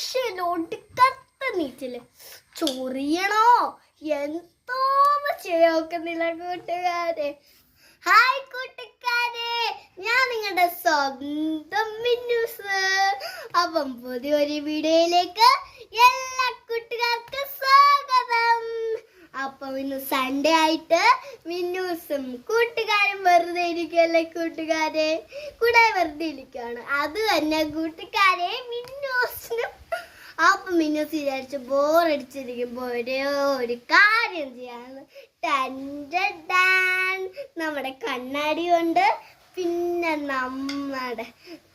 രക്ഷയിലൊടുക്കത്ത നീറ്റിൽ ചൊറിയണോ? എന്തോ ചെയ്യാക്കുന്നില്ല കൂട്ടുകാരെ. ഹായ് കൂട്ടുകാരെ. ഞാൻ നിങ്ങളുടെ സ്വന്തം മിന്നൂസ്. അപ്പം പുതിയൊരു വീഡിയോയിലേക്ക് എല്ലാ കൂട്ടുകാർക്കും സ്വാഗതം. അപ്പം ഇന്ന് സൺഡേ ആയിട്ട് മിന്നൂസും കൂട്ടുകാരും വെറുതെ ഇരിക്കല്ലേ കൂട്ടുകാരെ? കൂടെ വെറുതെ ഇരിക്കുകയാണ്. അത് തന്നെ കൂട്ടുകാരെ മിന്നൂസിനും അപ്പം പിന്നെ വിചാരിച്ച് ബോറടിച്ചിരിക്കുമ്പോൾ ഒരേ ഒരു കാര്യം ചെയ്യാന്ന് ടൻ. നമ്മുടെ കണ്ണാടി കൊണ്ട് പിന്നെ നമ്മുടെ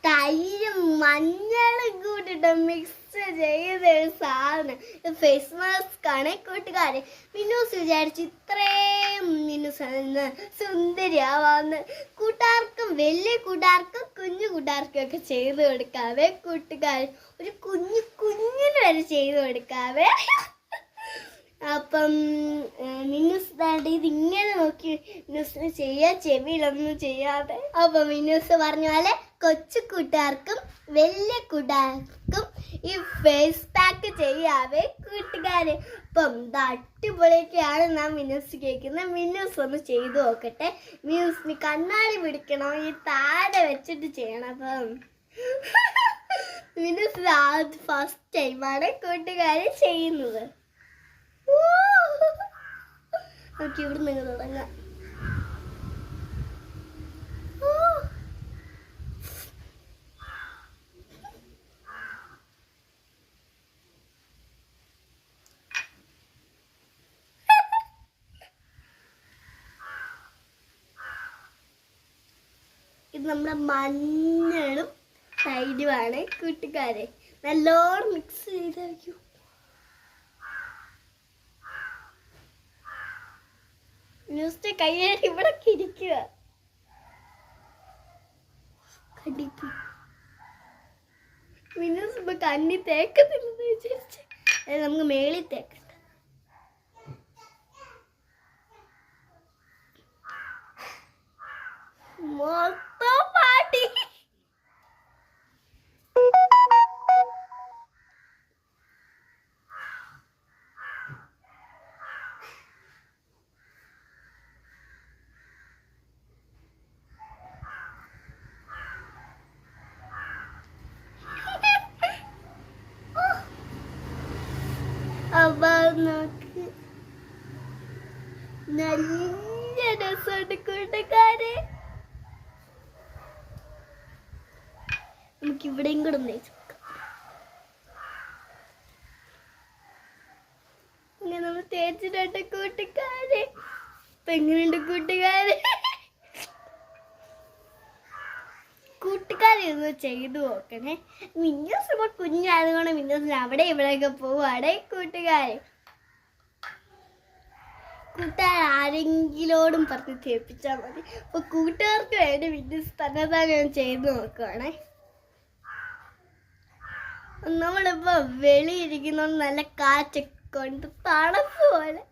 തൈരും മഞ്ഞളും കൂട്ടിട്ട് മിക്സ് ചെയ്ത സാധനം. ഫേസ് മാസ്ക് ആണ്. കൂട്ടുകാരെ മിന്നൂസ് വിചാരിച്ച് ഇത്രയും മിന്നൂസ് സുന്ദരിയാവാന്ന് കൂട്ടുകാർക്കും വലിയ കൂട്ടുകാർക്കും കുഞ്ഞു കൂട്ടുകാർക്കൊക്കെ ചെയ്തു കൊടുക്കാവേ കൂട്ടുകാർ. ഒരു കുഞ്ഞു കുഞ്ഞിന് വരെ ചെയ്തു കൊടുക്കാവേ. അപ്പം മിന്നൂസ് വേണ്ട ഇങ്ങനെ നോക്കി മിന്നൂസിന് ചെയ്യാ ചെവിയിലൊന്നും ചെയ്യാതെ. അപ്പം മിന്നൂസ് പറഞ്ഞ പോലെ കൊച്ചു കൂട്ടുകാർക്കും വലിയ കൂട്ടുകാർക്കും ഈ ഫേസ് പാക്ക് ചെയ്യാവേ കൂട്ടുകാരെ. അപ്പം അടിപൊളിയൊക്കെയാണ് നാം മിന്നൂസ് കേൾക്കുന്നത്. മിന്നൂസ് ഒന്ന് ചെയ്തു നോക്കട്ടെ. മിന്നൂസിന് കണ്ണാടി പിടിക്കണോ. ഈ താഴെ വെച്ചിട്ട് ചെയ്യണം അപ്പം. മിന്നൂസ് ആദ്യ ഫസ്റ്റ് ടൈമാണ് കൂട്ടുകാര് ചെയ്യുന്നത്. നമുക്ക് ഇവിടെ നിങ്ങൾ തുടങ്ങാം. നമ്മുടെ മഞ്ഞളും സൈഡുമാണ് കൂട്ടുകാരെ. നല്ലോണം മിക്സ് ചെയ്ത് വയ്ക്കൂ ന്യൂസ്റ്റ് കയ്യേറി ഇവിടെ ഇരിക്കുക കണ്ണി തേക്കത്തില്ലെന്ന് നമുക്ക് മേളിൽ തേക്കണ്ട. മൊത്തം നോക്ക് നല്ല രസമുണ്ട് കൂട്ടുകാരെ. നമുക്ക് ഇവിടെയും കൂടെ ഒന്ന് ഇങ്ങനെ നമ്മൾ തേച്ചിട്ടുണ്ട് കൂട്ടുകാരെ. ഇപ്പൊ എങ്ങനെയുണ്ട് കൂട്ടുകാരെ കൂട്ടുകാരെ ഒന്ന് ചെയ്തു നോക്കണേ. മിന്നൂസ് ഇപ്പൊ കുഞ്ഞായതുകൊണ്ട് മിന്നൂസിന് അവിടെ ഇവിടെയൊക്കെ പോവാടെ കൂട്ടുകാരെ കൂട്ടുകാർ ആരെങ്കിലോടും പറഞ്ഞ് തേപ്പിച്ചാൽ മതി. ഇപ്പൊ കൂട്ടുകാർക്ക് വേണ്ടി മിന്നൂസ് തന്നെ തന്നെ ഞാൻ ചെയ്തു നോക്കുവാണേ. നമ്മളിപ്പോ വെളിയിരിക്കുന്നോണ്ട് നല്ല കാറ്റൊക്കെ കൊണ്ട് തണുപ്പ് പോലെ.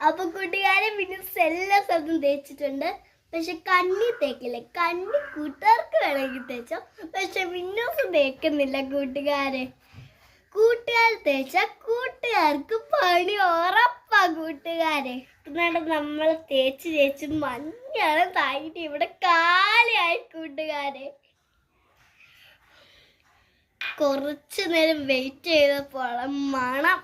അപ്പൊ കൂട്ടുകാരെ മിന്നൂസ് എല്ലാ സ്ഥലത്തും തേച്ചിട്ടുണ്ട്. പക്ഷെ കണ്ണി തേക്കില്ല. കണ്ണി കൂട്ടുകാർക്ക് വേണമെങ്കിൽ തേച്ചോ. പക്ഷെ വിന്നോസ് തേക്കുന്നില്ല കൂട്ടുകാരെ. കൂട്ടുകാർ തേച്ച കൂട്ടുകാർക്ക് പണി ഉറപ്പാ കൂട്ടുകാരെ. എന്നാണ് നമ്മൾ തേച്ച് തേച്ച് മഞ്ഞാണ് തായിട്ട് ഇവിടെ കാലിയായി കൂട്ടുകാരെ. കുറച്ചു നേരം വെയിറ്റ് ചെയ്തപ്പോൾ മണം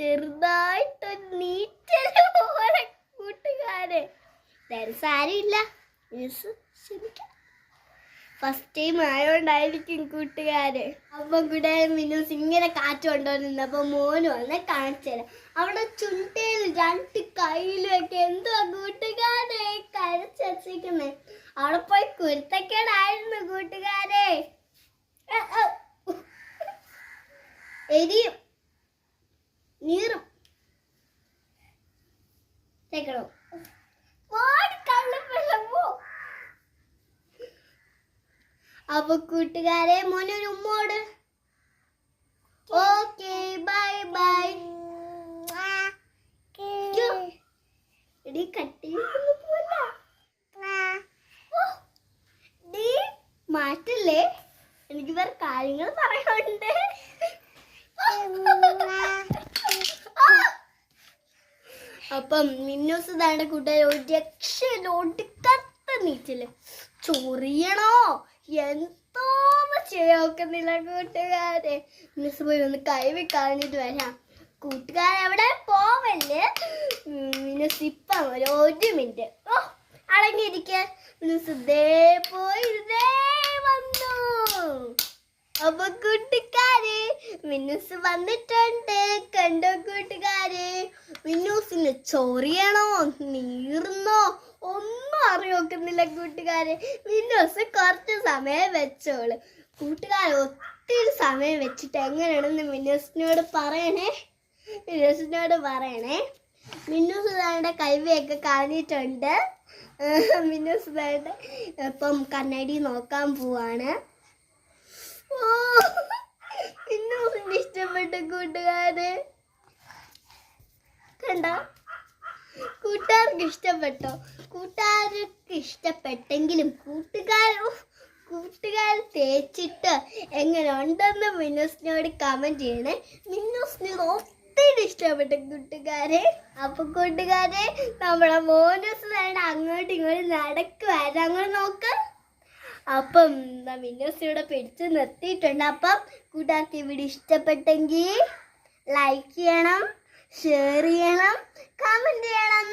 ചെറുതായിട്ടൊരു ഫസ്റ്റ് ടൈം ആയതുകൊണ്ടായിരിക്കും കൂട്ടുകാര്. അപ്പം കൂടെ മിനുസ് ഇങ്ങനെ കാറ്റ് കൊണ്ടുവന്നിരുന്നപ്പോ മോന് വന്ന് കാണിച്ചത് അവിടെ ചുണ്ടയിൽ രണ്ട് കയ്യിലും ഒക്കെ എന്തുവാ കൂട്ടുകാരെ? കരച്ചേക്കുന്നേ അവിടെ പോയി കുരുത്തക്കേടായിരുന്നു കൂട്ടുകാരെ. പോ. അപ്പൊ കൂട്ടുകാരെ മോനൊരു ഉമ്മോട് ഓക്കെ ബൈ ബൈ. എടി കട്ടി. മാറ്റല്ലേ? എനിക്ക് വേറെ കാര്യങ്ങൾ പറയാനുണ്ട്! അപ്പം മിന്നൂസ് താണ്ട കൂട്ടുകാർ ഒരു രക്ഷയില്ല നീറ്റിൽ. ചൊറിയണോ? എന്തോന്ന് ചെയ്യാക്കുന്നില്ല കൂട്ടുകാരെ. മിന്നൂസ് പോയി ഒന്ന് കൈവി കളഞ്ഞിട്ട് വരാം. കൂട്ടുകാരെ അവിടെ പോവല്ലേ? മിന്നൂസ് ഇപ്പം ഒരു മിനിറ്റ്. ഓ അടങ്ങിയിരിക്കാൻ മിന്നൂസ് ദേ പോയി ദേ വന്നു അപ്പൊ കൂട്ടുകാരെ മിന്നൂസ് വന്നിട്ടുണ്ട് കണ്ടോ കൂട്ടുകാരെ? വിന്നൂസിന് ചൊറിയണോ? നീർന്നോ ഒന്നും അറിയോക്കുന്നില്ല കൂട്ടുകാരെ. വിന്നൂസ് കുറച്ച് സമയം വെച്ചോൾ. കൂട്ടുകാരെ ഒത്തിരി സമയം വെച്ചിട്ട് എങ്ങനെയാണെന്ന് മിന്നൂസിനോട് പറയണേ? മിന്നൂസിനോട് പറയണേ. മിന്നൂസ് താണ്ട കൈവയൊക്കെ കളഞ്ഞിട്ടുണ്ട്. മിന്നൂസ് താണ്ട ഇപ്പം കണ്ണടി നോക്കാൻ പോവാണ്. ഓ, ഇഷ്ടപ്പെട്ട കൂട്ടുകാര്? കണ്ട? കൂട്ടുകാർക്ക് ഇഷ്ടപ്പെട്ടോ? കൂട്ടുകാർക്ക് ഇഷ്ടപ്പെട്ടെങ്കിലും കൂട്ടുകാർ കൂട്ടുകാർ തേച്ചിട്ട് എങ്ങനെ ഉണ്ടെന്ന് മിന്നൂസിനോട് കമന്റ് ചെയ്യണേ. മിന്നൂസിന് ഒത്തിരി ഇഷ്ടപ്പെട്ട കൂട്ടുകാരെ. അപ്പൊ കൂട്ടുകാരെ നമ്മളെ മോനസ് വേണ്ട അങ്ങോട്ടും ഇങ്ങോട്ടും നടക്കുവായിരുന്നു. അങ്ങോട്ട് നോക്ക്. അപ്പം മിന്നൂസ് ഇവിടെ പിടിച്ച് നിർത്തിയിട്ടുണ്ട്. അപ്പം കൂട്ടുകാർക്ക് ഇവിടെ ഇഷ്ടപ്പെട്ടെങ്കിൽ ലൈക്ക് ചെയ്യണം ഷെയർ ചെയ്യണം കമന്റ് ചെയ്യണം.